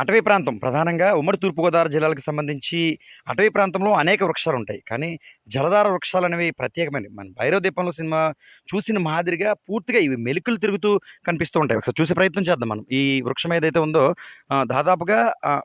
అటవీ ప్రాంతం. ప్రధానంగా ఉమ్మడి తూర్పుగోదావరి జిల్లాలకు సంబంధించి అటవీ ప్రాంతంలో అనేక వృక్షాలు ఉంటాయి కానీ జలధార వృక్షాలు అనేవి ప్రత్యేకమైనవి మన భైరవ దీపంలో సినిమా చూసిన మాదిరిగా పూర్తిగా ఇవి మెలికలు తిరుగుతూ కనిపిస్తూ ఉంటాయి. ఒకసారి చూసే ప్రయత్నం చేద్దాం మనం. ఈ వృక్షం ఏదైతే ఉందో దాదాపుగా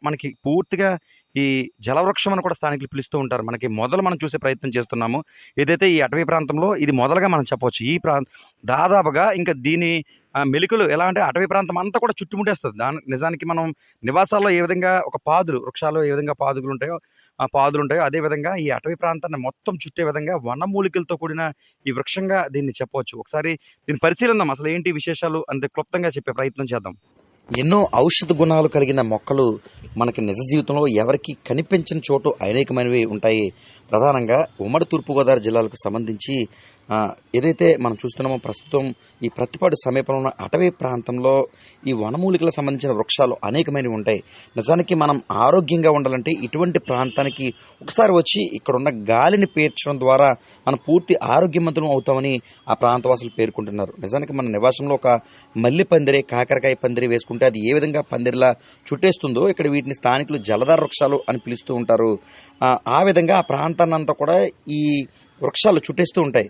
మనకి పూర్తిగా ఈ జలవృక్షం అని కూడా స్థానికులు పిలుస్తూ ఉంటారు. మనకి మొదలు మనం చూసే ప్రయత్నం చేస్తున్నాము. ఏదైతే ఈ అటవీ ప్రాంతంలో ఇది మొదలుగా మనం చెప్పవచ్చు. ఈ ప్రాంత దాదాపుగా ఇంకా దీని మెలికలు ఎలా అంటే అటవీ ప్రాంతం అంతా కూడా చుట్టుముట్టేస్తుంది. దాని నిజానికి మనం నివాసాల్లో ఏ విధంగా ఒక పాదులు వృక్షాలు ఏ విధంగా పాదులు ఉంటాయో ఆ పాదులు ఉంటాయో అదే విధంగా ఈ అటవీ ప్రాంతాన్ని మొత్తం చుట్టే విధంగా వనమూలికలతో కూడిన ఈ వృక్షంగా దీన్ని చెప్పవచ్చు. ఒకసారి దీన్ని పరిశీలిద్దాం. అసలు ఏంటి విశేషాలు అంతే క్లుప్తంగా చెప్పే ప్రయత్నం చేద్దాం. ఎన్నో ఔషధ గుణాలు కలిగిన మొక్కలు మనకి నిజ జీవితంలో ఎవరికి కనిపించని చోటు అనేకమైనవి ఉంటాయి. ప్రధానంగా ఉమ్మడి తూర్పుగోదావరి జిల్లాలకు సంబంధించి ఏదైతే మనం చూస్తున్నామో ప్రస్తుతం ఈ ప్రతిపాడు సమీపంలో ఉన్న అటవీ ప్రాంతంలో ఈ వనమూలికలకు సంబంధించిన వృక్షాలు అనేకమైనవి ఉంటాయి. నిజానికి మనం ఆరోగ్యంగా ఉండాలంటే ఇటువంటి ప్రాంతానికి ఒకసారి వచ్చి ఇక్కడ ఉన్న గాలిని పీర్చడం ద్వారా మనం పూర్తి ఆరోగ్యవంతులం అవుతామని ఆ ప్రాంతవాసులు పేర్కొంటున్నారు. నిజానికి మన నివాసంలో ఒక మల్లి పందిరి కాకరకాయ పందిరి వేసుకుంటే. అది ఏ విధంగా పందిరిలా చుట్టేస్తుందో ఇక్కడ వీటిని స్థానికులు జలధార వృక్షాలు అని పిలుస్తూ ఉంటారు. ఆ, విధంగా ఆ ప్రాంతాన్ని అంతా కూడా ఈ వృక్షాలు చుట్టేస్తూ ఉంటాయి.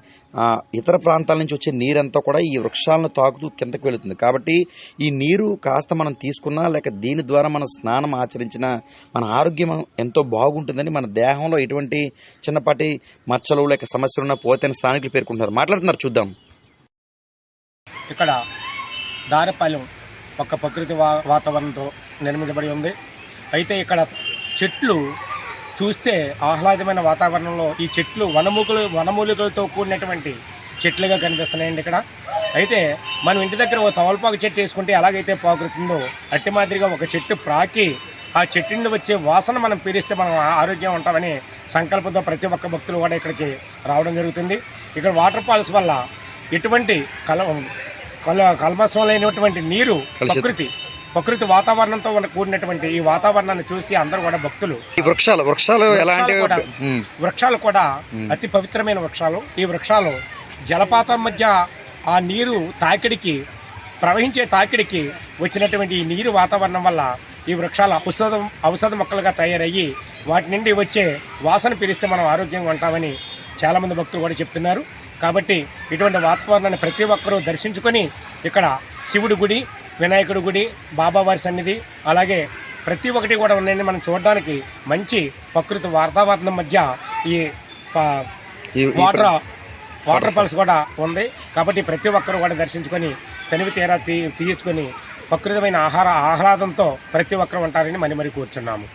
ఇతర ప్రాంతాల నుంచి వచ్చే నీరంతా కూడా ఈ వృక్షాలను తాకుతూ కిందకు వెళుతుంది. కాబట్టి ఈ నీరు కాస్త మనం తీసుకున్నా లేక దీని ద్వారా మనం స్నానం ఆచరించినా మన ఆరోగ్యం ఎంతో బాగుంటుందని మన దేహంలో ఎటువంటి చిన్నపాటి మచ్చలు లేక సమస్యలు ఉన్నా పోతేని స్థానికులు పేర్కొంటున్నారు. మాట్లాడుతున్నారు చూద్దాం. ఇక్కడ దారపాలెం ఒక ప్రకృతి వా వాతావరణంతో నిర్మించబడి ఉంది. అయితే ఇక్కడ చెట్లు చూస్తే ఆహ్లాదమైన వాతావరణంలో ఈ చెట్లు వనమూకులు వనమూలికలతో కూడినటువంటి చెట్లుగా కనిపిస్తున్నాయండి ఇక్కడ. అయితే మనం ఇంటి దగ్గర ఒక తమలపాకు చెట్టు వేసుకుంటే ఎలాగైతే పాకుతుందో అట్టి మాదిరిగా ఒక చెట్టు ప్రాకి ఆ చెట్టు నుండి వచ్చే వాసన మనం పీడిస్తే మనం ఆరోగ్యం ఉంటామని సంకల్పంతో ప్రతి ఒక్క భక్తులు కూడా ఇక్కడికి రావడం జరుగుతుంది. ఇక్కడ వాటర్ ఫాల్స్ వల్ల ఎటువంటి కల కల లేనటువంటి నీరు. ప్రకృతి ప్రకృతి వాతావరణంతో కూడినటువంటి ఈ వాతావరణాన్ని చూసి అందరూ కూడా భక్తులు ఈ వృక్షాలు వృక్షాలు వృక్షాలు కూడా. అతి పవిత్రమైన వృక్షాలు ఈ వృక్షాలు జలపాతం మధ్య ఆ నీరు తాకిడికి ప్రవహించే తాకిడికి వచ్చినటువంటి ఈ నీరు వాతావరణం వల్ల ఈ వృక్షాలు ఔషధం ఔషధ మొక్కలుగా తయారయ్యి వాటి నుండి వచ్చే వాసన పీలిస్తే మనం ఆరోగ్యంగా ఉంటామని చాలామంది భక్తులు కూడా చెప్తున్నారు. కాబట్టి ఇటువంటి వాతావరణాన్ని ప్రతి ఒక్కరూ దర్శించుకొని ఇక్కడ శివుడి గుడి వినాయకుడి గుడి బాబావారి సన్నిధి అలాగే ప్రతి ఒక్కటి కూడా ఉన్నాయని మనం చూడడానికి మంచి ప్రకృతి వాతావరణం మధ్య ఈ వాటర్ వాటర్ ఫాల్స్ కూడా ఉంది. కాబట్టి ప్రతి ఒక్కరు కూడా దర్శించుకొని తనివి తీరా తీ తీర్చుకొని ప్రకృతమైన ఆహార ఆహ్లాదంతో ప్రతి ఒక్కరు ఉంటారని మరి మరి కూర్చున్నాము.